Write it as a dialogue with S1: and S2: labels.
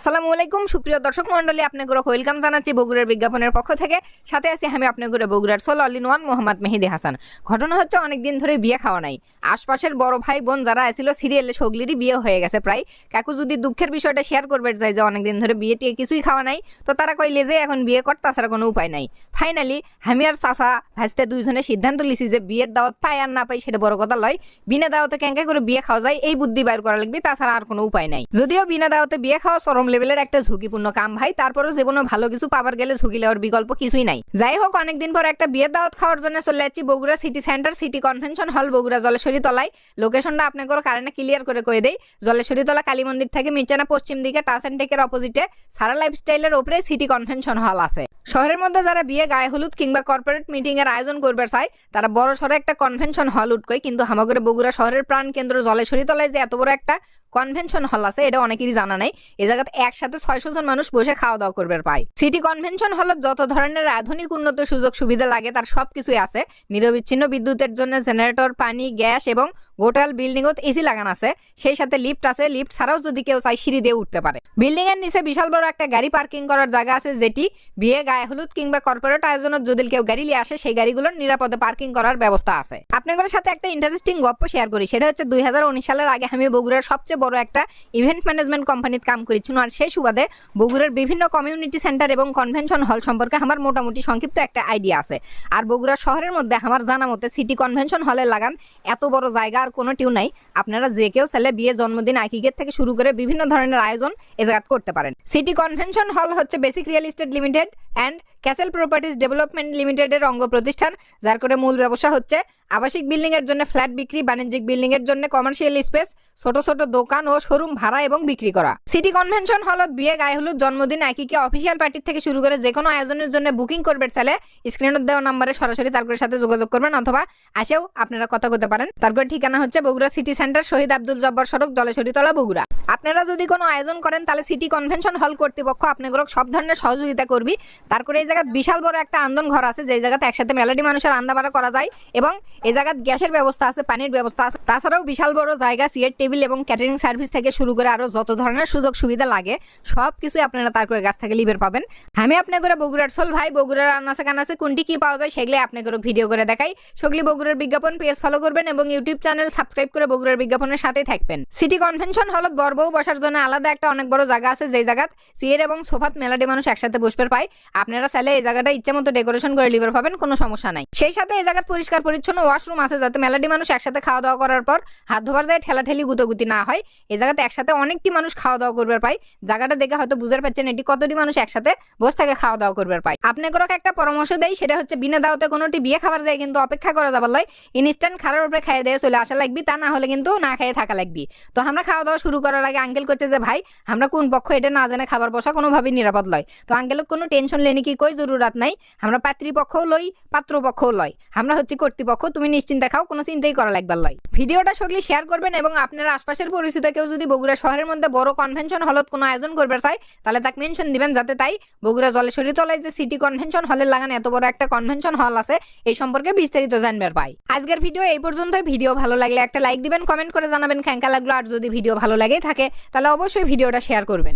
S1: আসসালামু আলাইকুম, সুপ্রিয় দর্শক মন্ডলী আপনাকে ওয়েলকাম জানাচ্ছি বগুড়ার বিজ্ঞাপনের পক্ষ থেকে। সাথে আছি আমি আপনাকে বগুড়ার soul all in one Mohammad Mehedi Hasan. ঘটনা হচ্ছে অনেকদিন ধরে বিয়ে খাওয়া নাই। আশপাশের বড় ভাই বোন যারা আছিল সিরিয়ালে সগলিরই বিয়ে হয়ে গেছে প্রায়। কাকু যদি দুঃখের বিষয়টা শেয়ার করবে, যায় যে অনেকদিন ধরে বিয়ে টিয়ে কিছুই খাওয়া নাই, তো তারা কইলে যে এখন বিয়ে কর তাছাড়া কোনো উপায় নাই। ফাইনালি আমি আর চাচা ভাজতে দুইজনে সিদ্ধান্ত লিছি যে বিয়ের দাওয়াত পাই আর না পাই সেটা বড় কথা লয়। বিনা দাওয়াতে ক্যাঙ্কা করে বিয়ে খাওয়া যায়, এই বুদ্ধি বাইর করা লাগবে, তাছাড়া আর কোনো উপায় নাই। যদিও বিনা দাওয়াতে বিয়ে খাওয়া চরম লেভেলের একটা ঝুঁকিপূর্ণ কাম ভাই। তারপরেও জীবনে ভালো কিছু পাবার গেলে ঝুঁকি নেওয়ার বিকল্প কিছুই নাই। যাই হোক, অনেকদিন পর একটা বিয়ের দাওয়াত খাওয়ার জন্য চলে যাচ্ছি Bogura city centre, city convention hall Bogura Jaleshwari তলায়। লোকেশনটা আপনাকে কারেন্টে ক্লিয়ার করে কয়ে দেই। জলেশ্বরী তলা কালী মন্দির থেকে মিচানা পশ্চিম দিকে, টাস অ্যান্ড টেকের অপোজিটে সারা লাইফস্টাইলের ওপরে সিটি কনভেনশন হল আছে। শহরের মধ্যে যারা বিয়ে গায়ে হলুদ কিংবা কর্পোরেট মিটিং এর আয়োজন করবে চায়, তারা বড় সড়ো একটা কনভেনশন হল উঠকই কিন্তু হামাগুড়ে বগুড়া শহরের প্রাণ কেন্দ্র জলেশ্বরী তলায় যে এত বড় একটা কনভেনশন হল আছে, এটা অনেকেরই জানা নাই। এই জায়গাতে একসাথে ছয়শো জন মানুষ বসে খাওয়া দাওয়া করবে পায় সিটি কনভেনশন হলত যত ধরনের আধুনিক উন্নত সুযোগ সুবিধা লাগে তার সবকিছুই আছে। নিরবিচ্ছিন্ন বিদ্যুতের জন্য জেনারেটর পানি, গ্যাস এবং গোটাল বিল্ডিং ও এসি লাগানো আছে, সেই সাথে লিফট আছে লিফট ছাড়াও যদি কেউ চাই সিঁড়ি দিয়ে উঠতে পারে। বিল্ডিং এর নিচে বিশাল বড় একটা গাড়ি পার্কিং করার জায়গা আছে যেটি বিয়ে গায়ে হলুদ কিংবা কর্পোরেট আয়োজনের যদি কেউ গাড়ি নিয়ে আসে, সেই গাড়িগুলোর নিরাপদে পার্কিং করার ব্যবস্থা আছে। আপনাদের সাথে একটা ইন্টারেস্টিং গল্প শেয়ার করি, সেটা হচ্ছে দুই হাজার উনিশ সালের আগে আমি বগুড়ার সবচেয়ে বড় একটা ইভেন্ট ম্যানেজমেন্ট কোম্পানিতে কাম করেছি আর সেই সুবাদে বগুড়ার বিভিন্ন কমিউনিটি সেন্টার এবং কনভেনশন হল সম্পর্কে আমার মোটামুটি সংক্ষিপ্ত একটা আইডিয়া আছে। আর বগুড়া শহরের মধ্যে আমার জানা মতে সিটি কনভেনশন হলে লাগান এত বড় জায়গা কোনো টিউ নাই। আপনারা যে কেউ ছেলে বিয়ে জন্মদিন আইকিগেট থেকে শুরু করে বিভিন্ন ধরনের আয়োজন এ করতে পারেন। সিটি কনভেনশন হল হচ্ছে basic real estate limited and castle properties development লিমিটেডের অঙ্গ প্রতিষ্ঠান, যার করে মূল ব্যবসা হচ্ছে আবাসিক বিল্ডিং এর জন্য ফ্ল্যাট বিক্রি, বাণিজ্যিক বিল্ডিং এর জন্য কমার্শিয়াল স্পেস ছোট ছোট দোকান ও শোরুম ভাড়া এবং বিক্রি করা। সিটি কনভেনশন হলত বিয়ে গায়ে হলুদ জন্মদিন একিকে অফিসিয়াল পার্টির থেকে শুরু করে যে কোনো আয়োজনের জন্য বুকিং করবে চাইলে স্ক্রিনের দেওয়া নম্বরে সরাসরি তারপরে সাথে যোগাযোগ করবেন অথবা আসেও আপনারা কথা বলতে পারেন। তারপর ঠিকানা হচ্ছে বগুড়া সিটি সেন্টার শহীদ আব্দুল জব্বর সড়ক, জলেশ্বরীতলা, বগুড়া। আপনারা যদি কোনো আয়োজন করেন, তাহলে সিটি কনভেনশন হল কর্তৃপক্ষ আপনাদের সব ধরনের সহযোগিতা করবি। তারপরে এই জায়গায় বিশাল বড় একটা আন্দোলন ঘর আছে যে জায়গাতে একসাথে মেলাডি মানুষের রান্না বাড়া করা যায় এবং এই জায়গায় গ্যাসের ব্যবস্থা আছে, পানির ব্যবস্থা আছে। তাছাড়াও বিশাল বড় জায়গা সিয়ের টেবিল এবং ক্যাটারিং সার্ভিস থেকে শুরু করে আরও যত ধরনের সুযোগ সুবিধা লাগে, সব কিছুই আপনারা তার করে গাছ থেকে লিভের পাবেন। আমি আপনাদের বগুড়ার সোল ভাই, বগুড়ার আনাসে কানাসে কোনটি কি পাওয়া যায় সেগুলো আপনাদের ভিডিও করে দেখাই। সেগুলি বগুড়ার বিজ্ঞাপন পেজ ফলো করবেন এবং ইউটিউব চ্যানেল সাবস্ক্রাইব করে বগুড়ার বিজ্ঞাপনের সাথেই থাকবেন। সিটি কনভেনশন হলত বড় বসার জন্য আলাদা একটা অনেক বড় জায়গা আছে, যেই জায়গাত সিয়ের এবং সোফাত মেলাডি মানুষ একসাথে বসবে পায়। আপনারা চাইলে এই জায়গাটা ইচ্ছে মতো ডেকোরেশন করে লিভার পাবেন, কোনো সমস্যা নাই। সেই সাথে এই জায়গায় পরিষ্কার পরিচ্ছন্ন ওয়াশরুম আছে, যাতে মেলাডি মানুষ একসাথে খাওয়া দাওয়া করার পর হাত ধোবার যায়, ঠেলাঠেলি গুতোগুতি না হয়। এই জায়গাতে একসাথে অনেকটি মানুষ খাওয়া দাওয়া করবে পায়। জায়গাটা দেখে হয়তো বুঝতে পারছেন এটি কতটি মানুষ একসাথে বসে থাকে খাওয়া দাওয়া করবে পায়। আপনাকে একটা পরামর্শ দেয় সেটা হচ্ছে বিনা দাওয়াতে কোনোটি বিয়ে খাবার যায় কিন্তু অপেক্ষা করা যাবার লয়। ইনস্ট্যান্ট খারাপ উপরে খাইয়ে দিয়ে চলে আসা লাগবি, তা না হলে কিন্তু না খেয়ে থাকা লাগবি। তো আমরা খাওয়া দাওয়া শুরু করার আগে আঙ্কেল করছে যে, ভাই, আমরা কোন পক্ষ এটা না জানে খাবার বসা কোনোভাবেই নিরাপদ লয়। তো আঙ্কেলের কোনো টেনশন লেনি কি, কই, জরুরাত নাই। আমরা পাত্রীপক্ষও লই, পাত্রপক্ষও লয়। আমরা হচ্ছে কর্তৃপক্ষ, তুমি নিশ্চিন্তে খাও, কোনো চিন্তাই করা লাগবার লয়। ভিডিওটা সকলে শেয়ার করবেন এবং আপনার আশপাশের পরিচিত কেউ যদি বগুড়া শহরের মধ্যে বড় কনভেনশন হলত কোনো আয়োজন করবে চাই তাহলে তাকে মেনশন দিবেন যাতে তাই বগুড়া জলেশ্বরী তলায় যে সিটি কনভেনশন হলের লাগান এত বড় একটা কনভেনশন হল আছে, এই সম্পর্কে বিস্তারিত জানবার পাই। আজকের ভিডিও এই পর্যন্ত ভিডিও ভালো লাগলে একটা লাইক দিবেন কমেন্ট করে জানাবেন খ্যাঙ্কা লাগল, আর যদি ভিডিও ভালো লাগে থাকে, তাহলে অবশ্যই ভিডিওটা শেয়ার করবেন।